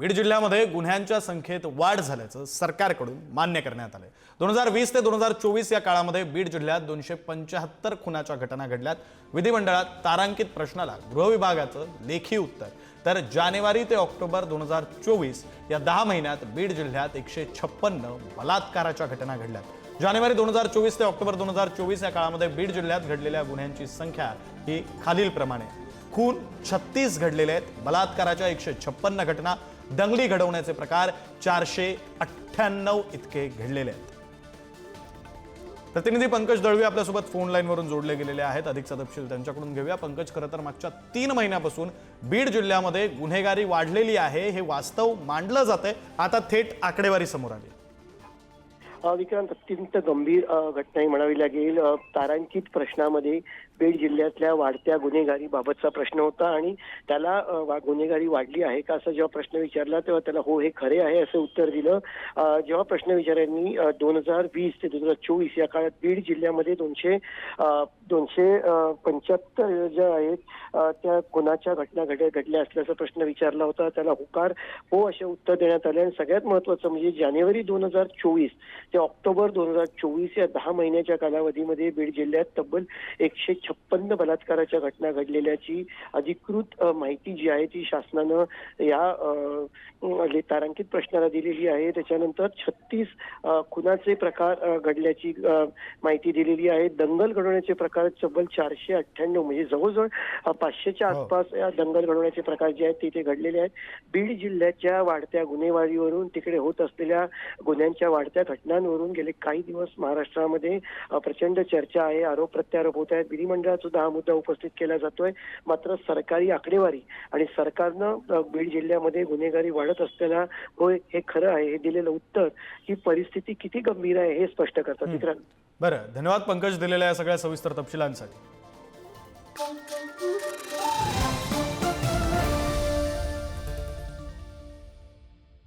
बीड जिल्ह्यामध्ये गुन्ह्यांच्या संख्येत वाढ झाल्याचं सरकारकडून मान्य करण्यात आलंय. दोन हजार वीस ते दोन हजार चोवीस या काळामध्ये बीड जिल्ह्यात दोनशे पंच्याहत्तर खुनाच्या घटना घडल्यात. विधिमंडळात तारांकित प्रश्नाला गृहविभागाचं लेखी उत्तर. तर जानेवारी ते ऑक्टोबर दोन हजार चोवीस या दहा महिन्यात बीड जिल्ह्यात एकशे छप्पन्न बलात्काराच्या घटना घडल्यात. जानेवारी दोन हजार चोवीस ते ऑक्टोबर दोन हजार चोवीस या काळामध्ये बीड जिल्ह्यात घडलेल्या गुन्ह्यांची संख्या ही खालीलप्रमाणे. खून छत्तीस घडलेले आहेत. बलात्काराच्या एकशे छप्पन्न घटना दंगली घडवण्याचे प्रकार चारशे अठ्ठ्याण्णव इतके घडलेले आहेत. प्रतिनिधी पंकज दळवी आपल्यासोबत फोन लाईनवरून जोडले गेलेले आहेत. अधिकचा तपशील त्यांच्याकडून घेऊया. पंकज खरं तर मागच्या तीन महिन्यापासून बीड जिल्ह्यामध्ये गुन्हेगारी वाढलेली आहे. हे वास्तव मांडलं जातंय. आता थेट आकडेवारी समोर आली. विक्रांत अत्यंत गंभीर घटनाही म्हणावी लागेल. तारांकित प्रश्नामध्ये बीड जिल्ह्यातल्या वाढत्या गुन्हेगारीबाबतचा प्रश्न होता आणि त्याला गुन्हेगारी वाढली आहे का असा जेव्हा प्रश्न विचारला तेव्हा त्याला हो हे खरे आहे असं उत्तर दिलं. जेव्हा प्रश्न विचारांनी दोन हजार वीस ते दोन हजार चोवीस या काळात बीड जिल्ह्यामध्ये दोनशे दोनशे पंच्याहत्तर ज्या आहेत त्या गुन्ह्याच्या घटना घडल्या घडल्या असल्याचा प्रश्न विचारला होता. त्याला होकार हो असे उत्तर देण्यात आले. आणि सगळ्यात महत्वाचं म्हणजे जानेवारी दोन हजार चोवीस ते ऑक्टोबर दोन हजार चोवीस या दहा महिन्याच्या कालावधीमध्ये बीड जिल्ह्यात तब्बल एकशे छप्पन्न बलात्काराच्या घटना घडलेल्याची अधिकृत माहिती जी आहे ती शासनानं या ले- तारांकित प्रश्नाला दिलेली आहे. त्याच्यानंतर छत्तीस खुनाचे प्रकार घडल्याची माहिती दिलेली आहे. दंगल घडवण्याचे प्रकार तब्बल चारशे अठ्ठ्याण्णव म्हणजे जवळजवळ पाचशेच्या हो. आसपास या दंगल घडवण्याचे प्रकार जे आहेत ते इथे घडलेले आहेत. बीड जिल्ह्याच्या वाढत्या गुन्हेगारीवरून तिकडे होत असलेल्या गुन्ह्यांच्या वाढत्या घटनांवरून गेले काही दिवस महाराष्ट्रामध्ये प्रचंड चर्चा आहे आरोप प्रत्यारोप होत आहेत. विधिमंडळात सुद्धा हा मुद्दा उपस्थित केला जातोय. मात्र सरकारी आकडेवारी आणि सरकारनं बीड जिल्ह्यामध्ये गुन्हेगारी वाढत असताना होय हे खरं आहे हे दिलेलं उत्तर ही परिस्थिती किती गंभीर आहे हे स्पष्ट करतात. विक्रांत बरं धन्यवाद पंकज दिलेल्या या सगळ्या सविस्तर तपशिलांसाठी.